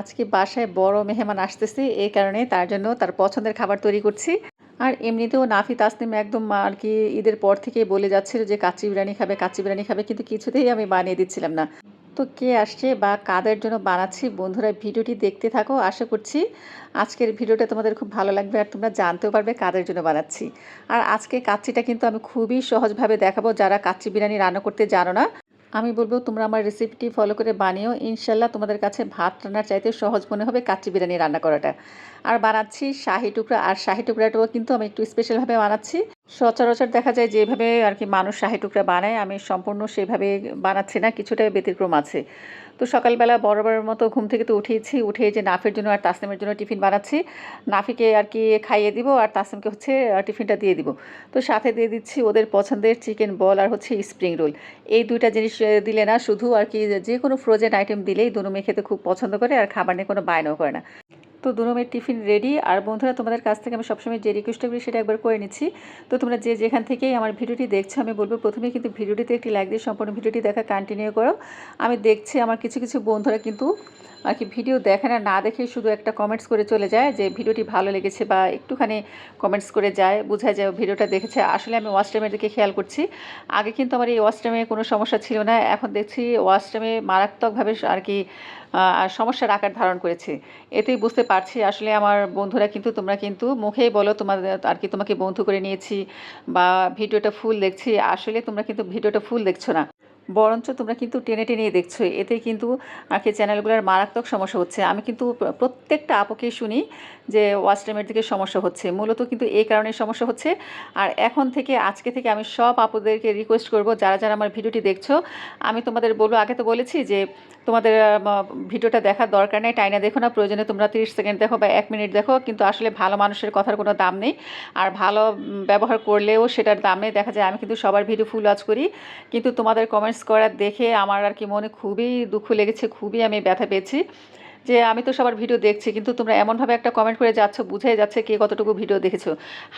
আজকে বাসায় বড় মেহমান আসতেছে, এই কারণে তার জন্য তার পছন্দের খাবার তৈরি করছি। আর এমনিতেও নাফি তাসনিম একদম আর কি ঈদের পর থেকেই বলে যাচ্ছিল যে কাচ্চি বিরিয়ানি খাবে, কাচ্চি বিরিয়ানি খাবে, কিন্তু কিছুতেই আমি বানিয়ে দিচ্ছিলাম না। তো কে আসছে বা কাদের জন্য বানাচ্ছি বন্ধুরা ভিডিওটি দেখতে থাকো, আশা করছি আজকের ভিডিওটা তোমাদের খুব ভালো লাগবে আর তোমরা জানতেও পারবে কাদের জন্য বানাচ্ছি। আর আজকে কাচ্চিটা কিন্তু আমি খুবই সহজভাবে দেখাবো যারা কাচ্চি বিরিয়ানি রান্না করতে জানো না। আমি বলব, তোমরা আমার রেসিপিটি ফলো করে বানিয়েও ইনশাল্লাহ তোমাদের কাছে ভাত রান্নার চাইতে সহজ মনে হবে কাচ্চি বিরিয়ানি রান্না করাটা। আর বানাচ্ছি শাহি টুকরা। আর শাহি টুকরাটাও কিন্তু আমি একটু স্পেশালভাবে বানাচ্ছি। সচরাচর দেখা যায় যেভাবে আর কি মানুষ শাহি টুকরা বানায়, আমি সম্পূর্ণ সেভাবে বানাচ্ছি না, কিছুটা ব্যতিক্রম আছে। তো সকালবেলা বরাবরের মতো ঘুম থেকে তো উঠিয়েছি উঠে যে নাফের জন্য আর তাসনিমের জন্য টিফিন বানাচ্ছি। নাফিকে আর কি খাইয়ে দিব আর তাসনিমকে হচ্ছে টিফিনটা দিয়ে দিব। তো সাথে দিয়ে দিচ্ছি ওদের পছন্দের চিকেন বল আর হচ্ছে স্প্রিং রোল। এই দুইটা জিনিস দিলে না শুধু আর কি যে কোনো ফ্রোজেন আইটেম দিলেই দুনুমে খেতে খুব পছন্দ করে আর খাবার নিয়ে কোনো বায়নও করে না। তো দুরমের টিফিন রেডি আর বন্ধুরা, তোমাদের কাছ থেকে আমি সবসময় যে রিকোয়েস্টটা করি সেটা একবার করে নিচ্ছি। তো তোমরা যে যেখান থেকেই আমার ভিডিওটি দেখছ, আমি বলব প্রথমে কিন্তু ভিডিওটিতে একটি লাইক দিয়ে সম্পূর্ণ ভিডিওটি দেখা কন্টিনিউ করো। আমি দেখছি আমার কিছু কিছু বন্ধুরা কিন্তু আর কি ভিডিও দেখে না না দেখে শুধু একটা কমেন্টস করে চলে যায় যে ভিডিওটি ভালো লেগেছে বা একটুখানি কমেন্টস করে যায় বোঝা যায় ভিডিওটা দেখেছে। আসলে আমি ওয়াশ টাইমের দিকে খেয়াল করছি। আগে কিন্তু আমার এই ওয়াশ টাইমে কোনো সমস্যা ছিল না, এখন দেখছি ওয়াশ টাইমে মারাত্মকভাবে আর কি সমস্যার আকার ধারণ করেছে। এতেই বুঝতে পারছি আসলে আমার বন্ধুরা কিন্তু, তোমরা কিন্তু মুখেই বলো তোমাদের, আর কি তোমাকে বন্ধু করে নিয়েছি বা ভিডিওটা ফুল দেখছি। আসলে তোমরা কিন্তু ভিডিওটা ফুল দেখছ না। বরঞ্চ তোমরা কিন্তু টেনে টেনে দেখছ। এতে কিন্তু আগে চ্যানেলগুলোর মারাত্মক সমস্যা হচ্ছে। আমি কিন্তু প্রত্যেকটা আপুকেই শুনি যে ওয়াচ টাইমের দিকে সমস্যা হচ্ছে। মূলত কিন্তু এই কারণে সমস্যা হচ্ছে। আর এখন থেকে, আজকে থেকে আমি সব আপুদেরকে রিকোয়েস্ট করব, যারা যারা আমার ভিডিওটি দেখছ, আমি তোমাদের বলব, আগে তো বলেছি যে তোমাদের ভিডিওটা দেখার দরকার নেই। টাইনা, দেখো না, প্রয়োজনে তোমরা তিরিশ সেকেন্ড দেখো বা এক মিনিট দেখো, কিন্তু আসলে ভালো মানুষের কথার কোনো দাম নেই। আর ভালো ব্যবহার করলেও সেটার দাম নেই দেখা যায় আমি কিন্তু সবার ভিডিও ফুল ওয়াচ করি। কিন্তু তোমাদের কমেন্টস করার দেখে আমার আর কি মনে খুবই দুঃখ লেগেছে, খুবই আমি ব্যথা পেয়েছি যে আমি তো সবার ভিডিও দেখছি, কিন্তু তোমরা এমনভাবে একটা কমেন্ট করে যাচ্ছ, বুঝাই যাচ্ছে কে কতটুকু ভিডিও দেখেছ।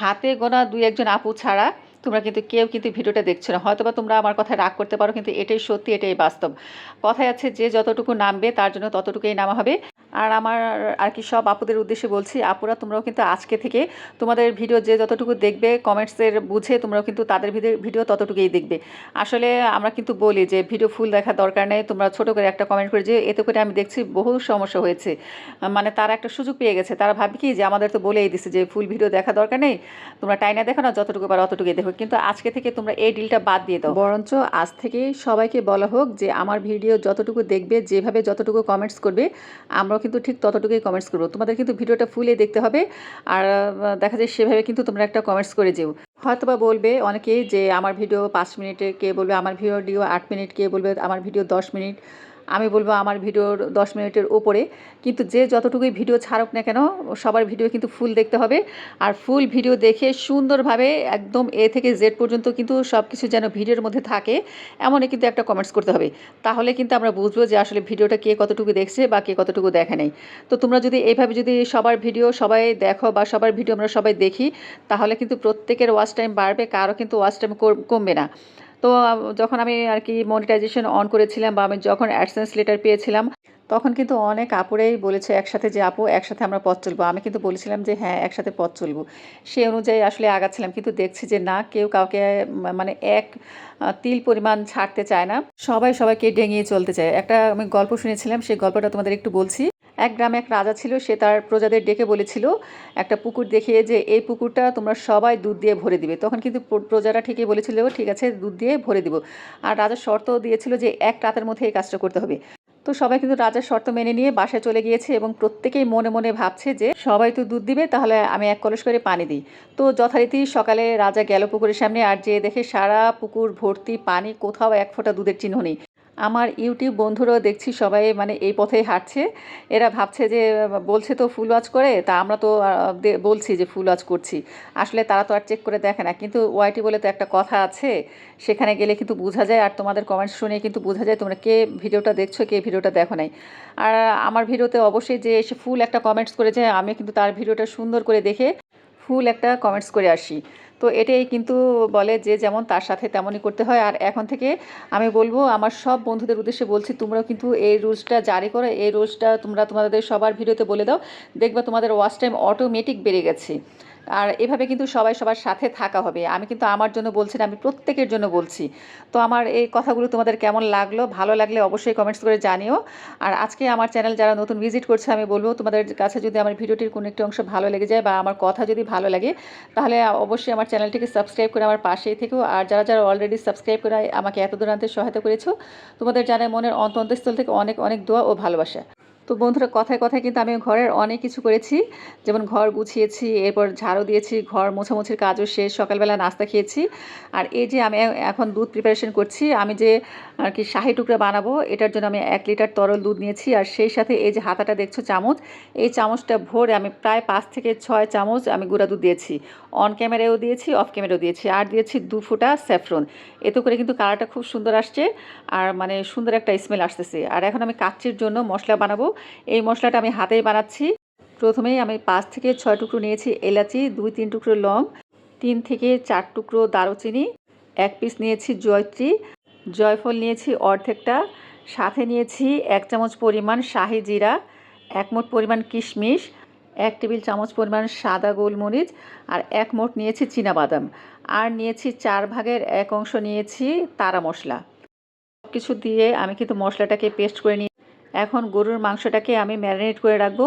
হাতে গোনা দুই একজন আপু ছাড়া তোমরা কিন্তু কেউ কিন্তু ভিডিওটা দেখছ না। হয়তো বা তোমরা আমার কথায় রাগ করতে পারো, কিন্তু এটাই সত্যি, এটাই বাস্তব। কথায় আছে, যে যতটুকু নামবে, তার জন্য ততটুকুই নামা হবে। আর আমার আর কি সব আপুদের উদ্দেশ্যে বলছি, আপুরা তোমরাও কিন্তু আজকে থেকে তোমাদের ভিডিও যে যতটুকু দেখবে কমেন্টসের বুঝে তোমরাও কিন্তু তাদের ভিডিও ততটুকুই দেখবে। আসলে আমরা কিন্তু বলি যে, ভিডিও ফুল দেখার দরকার নেই। তোমরা ছোটো করে একটা কমেন্ট করে যে, এতে করে আমি দেখছি বহু সমস্যা হয়েছে। মানে তারা একটা সুযোগ পেয়ে গেছে। তারা ভাবি কি যে, আমাদের তো বলেই দিছে যে, ফুল ভিডিও দেখা দরকার নেই। তোমরা টাইনা দেখো না, যতটুকু পারো অতটুকুই দেখো। কিন্তু আজকে থেকে তোমরা এই ডিলটা বাদ দিয়ে দাও। বরঞ্চ আজ থেকে সবাইকে বলা হোক যে আমার ভিডিও যতটুকু দেখবে, যেভাবে যতটুকু কমেন্টস করবে, আমরাও কিন্তু ঠিক ততটুকুই কমেন্টস করব। তোমাদের কিন্তু ভিডিওটা ফুলে দেখতে হবে। আর দেখা যায় সেভাবে কিন্তু তোমরা একটা কমেন্টস করে যেও। হয়তো বা বলবে অনেকেই যে আমার ভিডিও পাঁচ মিনিটে কে বলবে আমার ভিডিও আট মিনিট কে বলবে আমার ভিডিও দশ মিনিট আমি বলব আমার ভিডিওর দশ মিনিটের ওপরে কিন্তু যে যতটুকুই ভিডিও ছাড়ুক না কেন, সবার ভিডিও কিন্তু ফুল দেখতে হবে। আর ফুল ভিডিও দেখে সুন্দরভাবে একদম এ থেকে জেড পর্যন্ত কিন্তু সব কিছু যেন ভিডিওর মধ্যে থাকে, এমনই কিন্তু একটা কমেন্টস করতে হবে। তাহলে কিন্তু আমরা বুঝব যে আসলে ভিডিওটা কে কতটুকু দেখছে বা কে কতটুকু দেখে নেই। তো তোমরা যদি এইভাবে যদি সবার ভিডিও সবাই দেখো বা সবার ভিডিও আমরা সবাই দেখি, তাহলে কিন্তু প্রত্যেকের ওয়াচ টাইম বাড়বে কারও কিন্তু ওয়াচ টাইম কমবে না। তো যখন আমি আর কি মনিটাইজেশন অন করেছিলাম বা আমি যখন অ্যাডসেন্স লেটার পেয়েছিলাম, তখন কিন্তু অনেক আপুরেই বলেছে একসাথে যে, আপু, একসাথে আমরা পথ চলবো। আমি কিন্তু বলেছিলাম যে হ্যাঁ একসাথে পথ চলবো। সেই অনুযায়ী আসলে আগাচ্ছিলাম, কিন্তু দেখছি যে, না, কেউ কাউকে মানে এক তিল পরিমাণ ছাড়তে চায় না। সবাই সবাইকে ডেঙিয়ে চলতে চায়। একটা আমি গল্প শুনেছিলাম, সেই গল্পটা তোমাদের একটু বলছি। এক গ্রামে এক রাজা ছিল, সে তার প্রজাদের ডেকে বলেছিল, একটা পুকুর দেখিয়ে যে এই পুকুরটা তোমরা সবাই দুধ দিয়ে ভরে দিবে। তখন কিন্তু প্রজারা ঠিকই বলেছিল, ঠিক আছে, দুধ দিয়ে ভরে দিব। আর রাজা শর্ত দিয়েছিল যে এক রাতের মধ্যে এই কাজটা করতে হবে। তো সবাই কিন্তু রাজার শর্ত মেনে নিয়ে বাসায় চলে গিয়েছে এবং প্রত্যেকেই মনে মনে ভাবছে যে, সবাই তো দুধ দিবে, তাহলে আমি এক কলস করে পানি দিই। তো যথারীতি সকালে রাজা গেল পুকুরের সামনে আর যে দেখে সারা পুকুর ভর্তি পানি, কোথাও এক ফোঁটা দুধের চিহ্ন নেই। আমার ইউটিউব বন্ধুরাও দেখছি, সবাই মানে এই পথেই হাঁটছে। এরা ভাবছে যে, বলছে তো ফুল ওয়াচ করে, তা আমরা তো বলছি যে ফুল ওয়াচ করছি। আসলে তারা তো আর চেক করে দেখে না, কিন্তু ওয়াইটি বলে তো একটা কথা আছে, সেখানে গেলে কিন্তু বোঝা যায়, আর তোমাদের কমেন্টস শুনে কিন্তু বোঝা যায় তোমরা কে ভিডিওটা দেখছ, কে ভিডিওটা দেখো নাই। আর আমার ভিডিওতে অবশ্যই যে এসে ফুল একটা কমেন্টস করেছে আমি কিন্তু তার ভিডিওটা সুন্দর করে দেখে ফুল একটা কমেন্টস করে আসি। তো এটাই কিন্তু বলে যে যেমন তার সাথে তেমনই করতে হয়। আর এখন থেকে আমি বলব, আমার সব বন্ধুদের উদ্দেশ্যে বলছি, তোমরাও কিন্তু এই রুলসটা জারি করো। এই রুলসটা তোমরা তোমাদের সবার ভিডিওতে বলে দাও। দেখবা তোমাদের ওয়াচ টাইম অটোমেটিক বেড়ে গেছে। আর এভাবে কিন্তু সবাই সবার সাথে থাকা হবে। আমি কিন্তু আমার জন্য বলছি না, আমি প্রত্যেকের জন্য বলছি। তো আমার এই কথাগুলো তোমাদের কেমন লাগল, ভালো লাগলে অবশ্যই কমেন্টস করে জানিও। আর আজকে আমার চ্যানেল যারা নতুন ভিজিট করছে, আমি বলব তোমাদের কাছে যদি আমার ভিডিওটির কোনো একটি অংশ ভালো লেগে যায় বা আমার কথা যদি ভালো লাগে, তাহলে অবশ্যই আমার চ্যানেলটিকে সাবস্ক্রাইব করে আমার পাশেই থেকেও আর যারা যারা অলরেডি সাবস্ক্রাইব করে আমাকে এত দূর আনতে সহায়তা করেছ, তোমাদের জানায় মনের অন্ত অন্তঃস্থল থেকে অনেক অনেক দোয়া ও ভালোবাসা। তো বন্ধুরা, কথায় কথায় কিন্তু আমি ঘরের অনেক কিছু করেছি। যেমন ঘর গুছিয়েছি, এরপর ঝাড়ু দিয়েছি, ঘর মোছামুছির কাজও শেষ, সকালবেলা নাস্তা খেয়েছি। আর এই যে আমি এখন দুধ প্রিপারেশন করছি, আমি যে আর কি শাহি টুকরা বানাবো, এটার জন্য আমি এক লিটার তরল দুধ নিয়েছি। আর সেই সাথে এই যে হাতাটা দেখছ চামচ, এই চামচটা ভরে আমি প্রায় পাঁচ থেকে ছয় চামচ আমি গুঁড়া দুধ দিয়েছি। অন ক্যামেরায়ও দিয়েছি অফ ক্যামেরাও দিয়েছি। আর দিয়েছি দু ফুটা স্যাফরন এতে করে কিন্তু কালারটা খুব সুন্দর আসছে, আর মানে সুন্দর একটা স্মেল আসতেছে। আর এখন আমি কাচ্চির জন্য মশলা বানাবো। এই মশলাটা আমি হাতেই বানাচ্ছি। প্রথমেই আমি পাঁচ থেকে ছয় টুকরো নিয়েছি এলাচি, দুই তিন টুকরো লং, তিন থেকে চার টুকরো দারুচিনি, এক পিস নিয়েছি জয়ত্রী, জয়ফল নিয়েছি অর্ধেকটা, সাথে নিয়েছি এক চামচ পরিমাণ শাহি জিরা, এক মোট পরিমাণ কিশমিশ, এক টেবিল চামচ পরিমাণ সাদা গোলমরিচ আর এক মোট নিয়েছি বাদাম আর নিয়েছি চার ভাগের এক অংশ নিয়েছি তারা মশলা। সব কিছু দিয়ে আমি কিন্তু মশলাটাকে পেস্ট করে নিই এখন গরুর মাংসটাকে আমি ম্যারিনেট করে রাখব।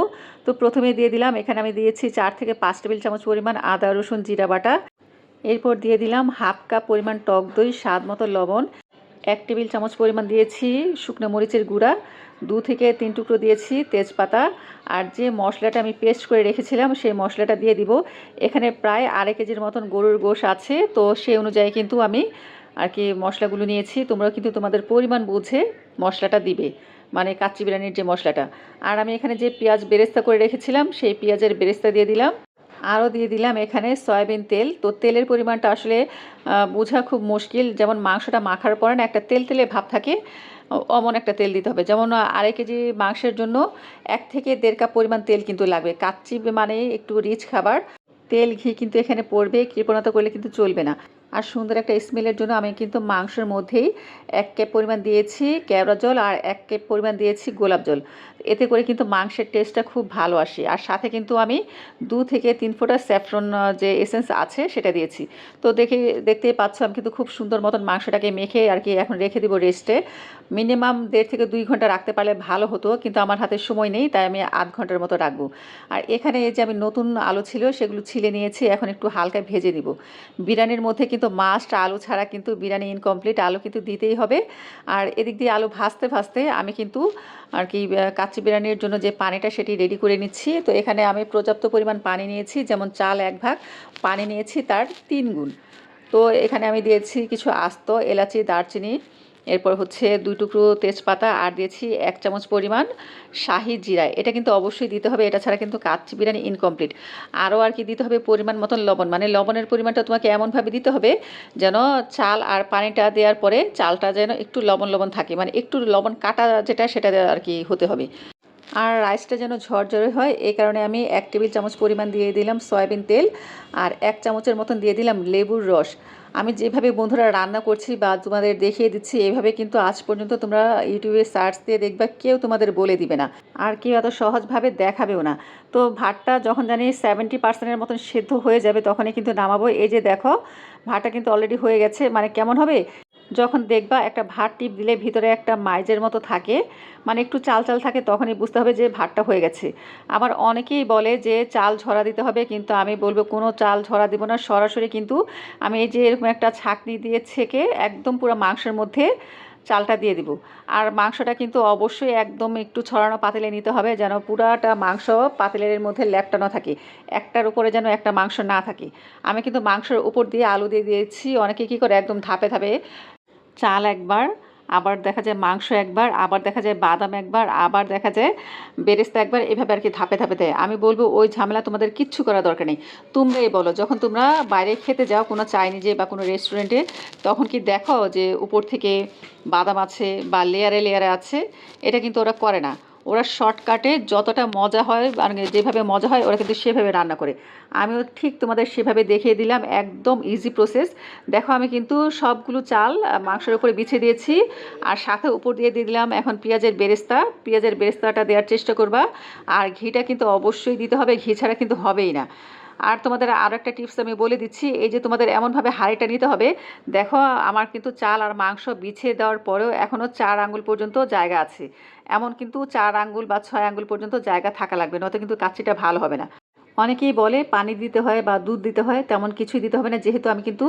তো প্রথমে দিয়ে দিলাম, এখানে আমি দিয়েছি চার থেকে পাঁচ টেবিল চামচ পরিমাণ আদা, রসুন, জিরা বাটা। এরপর দিয়ে দিলাম হাফ কাপ পরিমাণ টক দই, স্বাদ মতো লবণ। এক টেবিল চামচ পরিমাণ দিয়েছি শুকনো মরিচের গুঁড়া। দু থেকে তিন টুকরো দিয়েছি তেজপাতা। আর যে মশলাটা আমি পেস্ট করে রেখেছিলাম, সেই মশলাটা দিয়ে দিব। এখানে প্রায় আড়াই কেজির মতন গরুর গোশ আছে, তো সেই অনুযায়ী কিন্তু আমি আর কি মশলাগুলো নিয়েছি। তোমরা কিন্তু তোমাদের পরিমাণ বুঝে মশলাটা দিবে। মানে কাচ্চি বিরিয়ানির যে মশলাটা। আর আমি এখানে যে পেঁয়াজ বেরেস্তা করে রেখেছিলাম, সেই পেঁয়াজের বেরেস্তা দিয়ে দিলাম। আরও দিয়ে দিলাম এখানে সয়াবিন তেল। তো তেলের পরিমাণটা আসলে বোঝা খুব মুশকিল। যেমন মাংসটা মাখার পরে না একটা তেল তেলে ভাব থাকে অমন একটা তেল দিতে হবে। যেমন আড়াই কেজি মাংসের জন্য এক থেকে দেড় কাপ পরিমাণ তেল কিন্তু লাগবে। কাচ্চি মানে একটু রিচ খাবার। তেল ঘি কিন্তু এখানে পড়বে, কৃপণতা করলে কিন্তু চলবে না। আর সুন্দর একটা স্মেলের জন্য আমি কিন্তু মাংসের মধ্যেই এক কেপ পরিমাণ দিয়েছি কেওড়া জল আর এক কেপ পরিমাণ দিয়েছি গোলাপ জল। এতে করে কিন্তু মাংসের টেস্টটা খুব ভালো আসে। আর সাথে কিন্তু আমি দু থেকে তিন ফোঁটা স্যাফরন যে এসেন্স আছে সেটা দিয়েছি। তো দেখে, দেখতেই পাচ্ছ আমি কিন্তু খুব সুন্দর মতন মাংসটাকে মেখে আর কি এখন রেখে দিব রেস্টে মিনিমাম দেড় থেকে দুই ঘণ্টা রাখতে পারলে ভালো হতো, কিন্তু আমার হাতে সময় নেই, তাই আমি আধ ঘণ্টার মতো রাখব। আর এখানে এই যে আমি নতুন আলু ছিল, সেগুলো ছিলে নিয়েছি, এখন একটু হালকা ভেজে দিব বিরিয়ানির মধ্যে কিন্তু মাস্ট আলু ছাড়া কিন্তু বিরিয়ানি ইনকমপ্লিট আলু কিন্তু দিতেই হবে। আর এদিক দিয়ে আলু ভাজতে ভাজতে আমি কিন্তু আর কি কাচ্চি বিরিয়ানির জন্য যে পানিটা সেটি রেডি করে নিচ্ছি। তো এখানে আমি পর্যাপ্ত পরিমাণ পানি নিয়েছি, যেমন চাল এক ভাগ, পানি নিয়েছি তার তিন গুণ। তো এখানে আমি দিয়েছি কিছু আস্ত, এলাচি, দারচিনি এরপর হচ্ছে দুই টুকরো তেজপাতা, আর দিয়েছি এক চামচ পরিমাণ শাহি জিরা। এটা কিন্তু অবশ্যই দিতে হবে, এটা ছাড়া কিন্তু কাচ্চি বিরিয়ানি ইনকমপ্লিট আরও আর কি দিতে হবে? পরিমাণ মতন লবণ। মানে লবণের পরিমাণটা তোমাকে এমনভাবে দিতে হবে যেন চাল আর পানিটা দেওয়ার পরে চালটা যেন একটু লবণ লবণ থাকে। মানে একটু লবণ কাটা যেটা, সেটা আর কি হতে হবে। আর রাইসটা যেন ঝরঝরে হয় এই কারণে আমি এক টেবিল চামচ পরিমাণ দিয়ে দিলাম সয়াবিন তেল, আর এক চামচের মতন দিয়ে দিলাম লেবুর রস। আমি যেভাবে বন্ধুরা রান্না করছি বা তোমাদের দেখিয়ে দিচ্ছি, এভাবে কিন্তু আজ পর্যন্ত তোমরা ইউটিউবে সার্চ দিয়ে দেখবা, কেউ তোমাদের বলে দিবে না। আর কেউ এত সহজভাবে দেখাবেও না। তো ভাতটা যখন জানি সেভেন্টি পার্সেন্টের মতন সেদ্ধ হয়ে যাবে, তখনই কিন্তু নামাবো। এই যে দেখো, ভাতটা কিন্তু অলরেডি হয়ে গেছে। মানে কেমন হবে? যখন দেখবা একটা ভাত টিপ দিলে ভিতরে একটা মাইজের মতো থাকে মানে একটু চাল চাল থাকে, তখনই বুঝতে হবে যে ভাতটা হয়ে গেছে। আবার অনেকেই বলে যে চাল ঝরা দিতে হবে, কিন্তু আমি বলব কোনো চাল ঝরা দিব না। সরাসরি কিন্তু আমি এই যে এরকম একটা ছাকনি দিয়ে ছেঁকে একদম পুরো মাংসের মধ্যে চালটা দিয়ে দিব। আর মাংসটা কিন্তু অবশ্যই একদম একটু ছড়ানো পাতিলে নিতে হবে, যেন পুরাটা মাংস পাতিলের মধ্যে ল্যাপটানো থাকে, একটার উপরে যেন একটা মাংস না থাকে। আমি কিন্তু মাংসের উপর দিয়ে আলু দিয়ে দিয়েছি, অনেকে কী করে একদম ধাপে ধাপে চাল একবার, আবার দেখা যায় মাংস একবার, আবার দেখা যায় বাদাম একবার, আবার দেখা যায় বেরেস্তা একবার, এভাবে আর কি ধাপে ধাপে দেয়। আমি বলব ওই ঝামেলা তোমাদের কিচ্ছু করা দরকার নেই। তোমরাই বলো, যখন তোমরা বাইরে খেতে যাও কোনো চাইনিজে বা কোনো রেস্টুরেন্টে তখন কি দেখো যে উপর থেকে বাদাম আছে বা লেয়ারে লেয়ারে আছে, এটা কিন্তু ওরা করে না। ওরা শর্টকাটে যতটা মজা হয় মানে যেভাবে মজা হয়, ওরা কিন্তু সেভাবে রান্না করে। আমিও ঠিক তোমাদের সেভাবে দেখিয়ে দিলাম, একদম ইজি প্রসেস দেখো, আমি কিন্তু সবগুলো চাল মাংসের উপরে বিছিয়ে দিয়েছি, আর সাথে উপর দিয়ে দিয়ে দিলাম এখন পেঁয়াজের বেরেস্তা। পেঁয়াজের বেরেস্তাটা দেওয়ার চেষ্টা করবা, আর ঘিটা কিন্তু অবশ্যই দিতে হবে, ঘি ছাড়া কিন্তু হবেই না। আর তোমাদের আরও একটা টিপস আমি বলে দিচ্ছি, এই যে তোমাদের এমনভাবে হাঁড়িটা নিতে হবে, দেখো আমার কিন্তু চাল আর মাংস বিছিয়ে দেওয়ার পরেও এখনও চার আঙ্গুল পর্যন্ত জায়গা আছে। এমন কিন্তু চার আঙ্গুল বা ছয় আঙ্গুল পর্যন্ত জায়গা থাকা লাগবে, নয়তো কিন্তু কাচ্চিটা ভালো হবে না। অনেকেই বলে পানি দিতে হয় বা দুধ দিতে হয়, তেমন কিছুই দিতে হবে না, যেহেতু আমি কিন্তু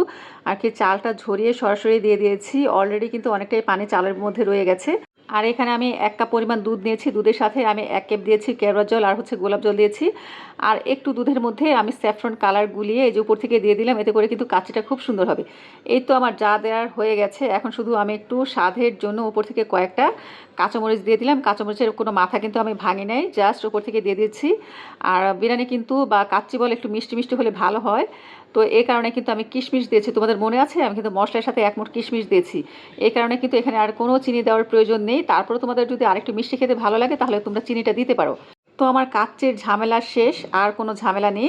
আর কি চালটা ঝরিয়ে সরাসরি দিয়ে দিয়েছি অলরেডি কিন্তু অনেকটাই পানি চালের মধ্যে রয়ে গেছে। আর এখানে আমি এক কাপ পরিমাণ দুধ নিয়েছি। দুধের সাথে আমি এক কেপ দিয়েছি কেওড়া জল আর হচ্ছে গোলাপ জল দিয়েছি। আর একটু দুধের মধ্যে আমি স্যাফ্রন কালার গুলিয়ে এই যে উপর থেকে দিয়ে দিলাম, এতে করে কিন্তু কাচিটা খুব সুন্দর হবে। এই তো আমার যা দেওয়ার হয়ে গেছে। এখন শুধু আমি একটু স্বাদের জন্য উপর থেকে কয়েকটা কাঁচামরিচ দিয়ে দিলাম। কাঁচামরিচের কোনো মাথা কিন্তু আমি ভাঙি নাই জাস্ট উপর থেকে দিয়ে দিচ্ছি। আর বিরিয়ানি কিন্তু বা কাচ্চি বলে একটু মিষ্টি মিষ্টি হলে ভালো হয়। তো এই কারণে কিন্তু আমি কিশমিশ দিয়েছি। তোমাদের মনে আছে? আমি কিন্তু মশলার সাথে এক মুঠ কিশমিশ দিয়েছি। এই কারণে কিন্তু এখানে আর কোনো চিনি দেওয়ার প্রয়োজন নেই। তারপরে তোমাদের যদি আরেকটু মিষ্টি খেতে ভালো লাগে, তাহলে তোমরা চিনিটা দিতে পারো। তো আমার কাচ্চের ঝামেলা শেষ, আর কোনো ঝামেলা নেই।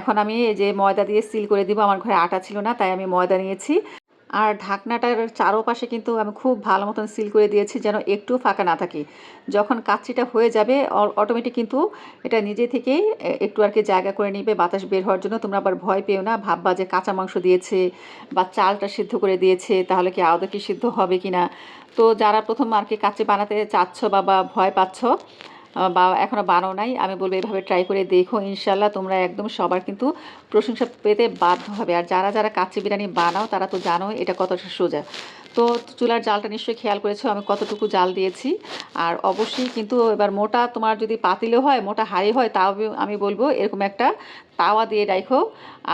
এখন আমি যে ময়দা দিয়ে সিল করে দিব, আমার ঘরে আটা ছিল না, তাই আমি ময়দা নিয়েছি। আর ঢাকনাটার চারোপাশে কিন্তু আমি খুব ভালো মতন সিল করে দিয়েছি যেন একটু ফাঁকা না থাকে। যখন কাচ্চিটা হয়ে যাবে অটোমেটিক কিন্তু এটা নিজে থেকেই একটু আর কি জায়গা করে নিবে, বাতাস বের হওয়ার জন্য। তোমরা আবার ভয় পেও না, ভাববা যে কাঁচা মাংস দিয়েছে বা চালটা সিদ্ধ করে দিয়েছে, তাহলে কি আদৌ কি সিদ্ধ হবে কি না তো যারা প্রথম আর কি কাচ্চি বানাতে চাচ্ছ বা ভয় পাচ্ছ বা এখনও বানাও নাই। আমি বলব এভাবে ট্রাই করে দেখো ইনশাল্লাহ তোমরা একদম সবার কিন্তু প্রশংসা পেতে বাধ্য হবে। আর যারা যারা কাচ্চি বিরিয়ানি বানাও, তারা তো জানো এটা কতটা সোজা। তো চুলার জালটা নিশ্চয়ই খেয়াল করেছ, আমি কতটুকু জাল দিয়েছি। আর অবশ্যই কিন্তু এবার মোটা তোমার যদি পাতিলেও হয়, মোটা হাঁড়ি হয়, তাও আমি বলব এরকম একটা তাওয়া দিয়ে রাখো।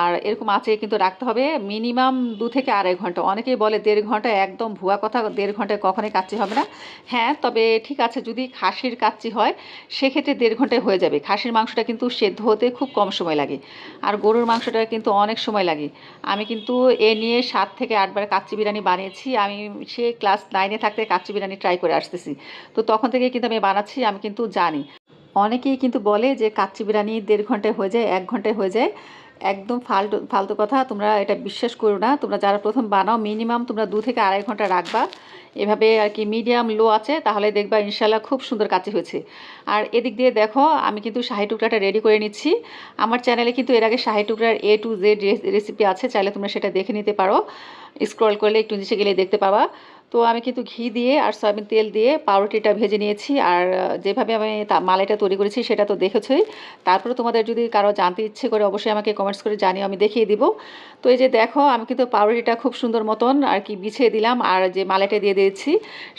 আর এরকম আঁচে কিন্তু রাখতে হবে মিনিমাম দু থেকে আড়াই ঘণ্টা। অনেকেই বলে দেড় ঘণ্টা একদম ভুয়া কথা, দেড় ঘন্টায় কখনোই কাচ্চি হবে না। হ্যাঁ তবে ঠিক আছে, যদি খাসির কাচ্চি হয়, সেক্ষেত্রে দেড় ঘন্টায় হয়ে যাবে। খাসির মাংসটা কিন্তু সেদ্ধ হতে খুব কম সময় লাগে। আর গরুর মাংসটা কিন্তু অনেক সময় লাগে। আমি কিন্তু এ নিয়ে সাত থেকে আটবার কাচ্চি বিরিয়ানি বানিয়েছি। আমি সে ক্লাস নাইনে থাকতে কাচ্চি বিরিয়ানি ট্রাই করে আসতেছি। তো তখন থেকে কিন্তু আমি বানাচ্ছি, আমি কিন্তু জানি। অনেকেই কিন্তু বলে যে কাচ্চি বিরিয়ানি দেড় ঘন্টায় হয়ে যায়, এক ঘন্টায় হয়ে যায়। একদম ফালতু ফালতু কথা, তোমরা এটা বিশ্বাস করো না। তোমরা যারা প্রথম বানাও মিনিমাম তোমরা দু থেকে আড়াই ঘণ্টা রাখবা। এভাবে আর কি মিডিয়াম লো আছে, তাহলে দেখবা ইনশাল্লাহ খুব সুন্দর কাচ্চি হয়েছে। আর এদিক দিয়ে দেখো, আমি কিন্তু শাহি টুকরাটা রেডি করে নিচ্ছি। আমার চ্যানেলে কিন্তু এর আগে শাহি টুকরার এ টু জেড রেসিপি আছে, চাইলে তোমরা সেটা দেখে নিতে পারো। স্ক্রল করলে একটু নিচে গেলে দেখতে পাবা। তো আমি কিন্তু ঘি দিয়ে আর সয়াবিন তেল দিয়ে পাউরুটিটা ভেজে নিয়েছি। আর যেভাবে আমি মালাইটা তৈরি করেছি সেটা তো দেখেছই। তারপরে তোমাদের যদি কারও জানতে ইচ্ছে করে অবশ্যই আমাকে কমেন্টস করে জানিয়ে আমি দেখিয়ে দিব। তো এই যে দেখো, আমি কিন্তু পাউরুটিটা খুব সুন্দর মতন আর কি বিছিয়ে দিলাম। আর যে মালাইটা দিয়ে দিয়েছি,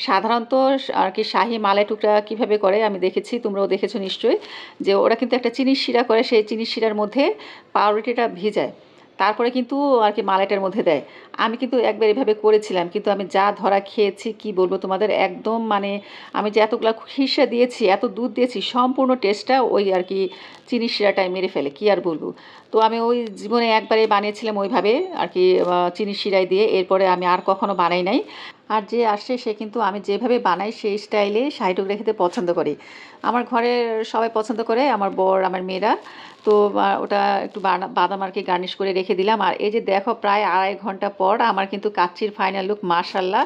সাধারণত আর কি শাহি মালাই টুকরা কীভাবে করে আমি দেখেছি, তোমরাও দেখেছ নিশ্চয়ই। যে ওরা কিন্তু একটা চিনির শিরা করে, সেই চিনির শিরার মধ্যে পাউরুটিটা ভিজায়। তারপরে কিন্তু আর কি মালাইটার মধ্যে দেয়। আমি কিন্তু একবার এভাবে করেছিলাম, কিন্তু আমি যা ধরা খেয়েছি, কি বলব তোমাদের, একদম মানে আমি যে এতগুলো হিসা দিয়েছি, এত দুধ দিয়েছি, সম্পূর্ণ টেস্টটা ওই আর কি চিনি শিরাটাই মেরে ফেলে, কি আর বলব। তো আমি ওই জীবনে একবারে বানিয়েছিলাম ওইভাবে আর কি চিনি শিরাই দিয়ে, এরপরে আমি আর কখনো বানাই নাই। আর যে আসে সে কিন্তু আমি যেভাবে বানাই সেই স্টাইলে শাহি টুকরা খেতে পছন্দ করি। আমার ঘরে সবাই পছন্দ করে, আমার বর, আমার মেয়েরা। তো ওটা একটু বাদাম আর কি গার্নিশ করে রেখে দিলাম। আর এই যে দেখো প্রায় আড়াই ঘণ্টা পর আমার কিন্তু কাচ্চির ফাইনাল লুক মাশাল্লাহ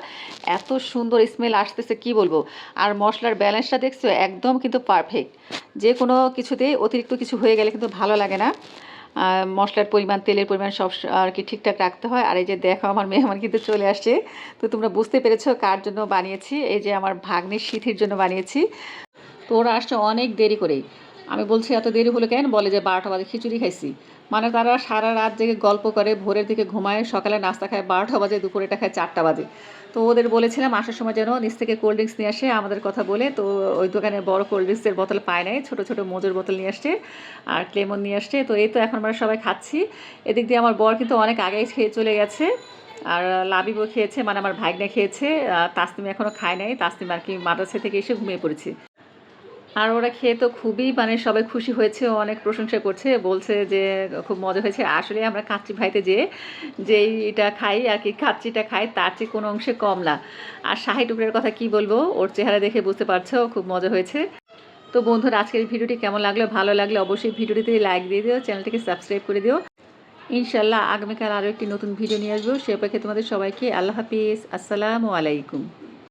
এত সুন্দর স্মেল আসতেছে, কি বলব? আর মশলার ব্যালেন্সটা দেখছ, একদম কিন্তু পারফেক্ট যে কোনো কিছুতেই অতিরিক্ত কিছু হয়ে গেলে কিন্তু ভালো লাগে না। মশলার পরিমাণ, তেলের পরিমাণ সব আর কি ঠিকঠাক রাখতে হয়। আর এই যে দেখো, আমার মেয়ে আমার কিন্তু চলে আসছে। তো তোমরা বুঝতে পেরেছ কার জন্য বানিয়েছি? এই যে আমার ভাগ্নির শীতের জন্য বানিয়েছি। তো ওরা আসছে অনেক দেরি করেই। আমি বলছি এত দেরি হলো কেন? বলে যে বারোটা বাজে খিচুড়ি খাইছি। মানে তারা সারা রাত জেগে গল্প করে ভোরের দিকে ঘুমায় সকালে নাস্তা খায় বারোটা বাজে দুপুরেটা খায় চারটা বাজে। তো ওদের বলেছিলাম আসার সময় যেন নিচ থেকে কোল্ড ড্রিঙ্কস নিয়ে আসে আমাদের কথা বলে। তো ওই দোকানে বড় কোল্ড ড্রিঙ্কসের বোতল পায় নাই ছোটো ছোটো মজুর বোতল নিয়ে আসছে আর ক্লেমন নিয়ে আসছে। তো এই তো এখন আমরা সবাই খাচ্ছি। এদিক দিয়ে আমার বর কিন্তু অনেক আগেই খেয়ে চলে গেছে আর লাবিবও খেয়েছে মানে আমার ভাইগনা খেয়েছে। আহ, তাসনিম এখনও খায় নাই। তাসনিম আর কি মাদ্রাসা থেকে এসে ঘুমিয়ে পড়েছে। আর ওরা খেয়ে তো খুবই মানে সবাই খুশি হয়েছে অনেক প্রশংসা করছে, বলছে যে খুব মজা হয়েছে। আসলে আমরা কাচ্চি ভাইতে যে, যেই এটা খাই আর কি, কাচ্চিটা খাই, তার চেয়ে কোনো অংশে কম না। আর শাহি টুকরের কথা কি বলব, ওর চেহারা দেখে বুঝতে পারছ, খুব মজা হয়েছে। তো বন্ধুরা, আজকের ভিডিওটি কেমন লাগল? ভালো লাগলে অবশ্যই ভিডিওটিতে লাইক দিয়ে দিও, চ্যানেলটিকে সাবস্ক্রাইব করে দিও। ইনশাল্লাহ আগামীকাল আরও একটি নতুন ভিডিও নিয়ে আসব। সে অপেক্ষে তোমাদের সবাইকে আল্লাহ হাফিজ। আসসালামু আলাইকুম।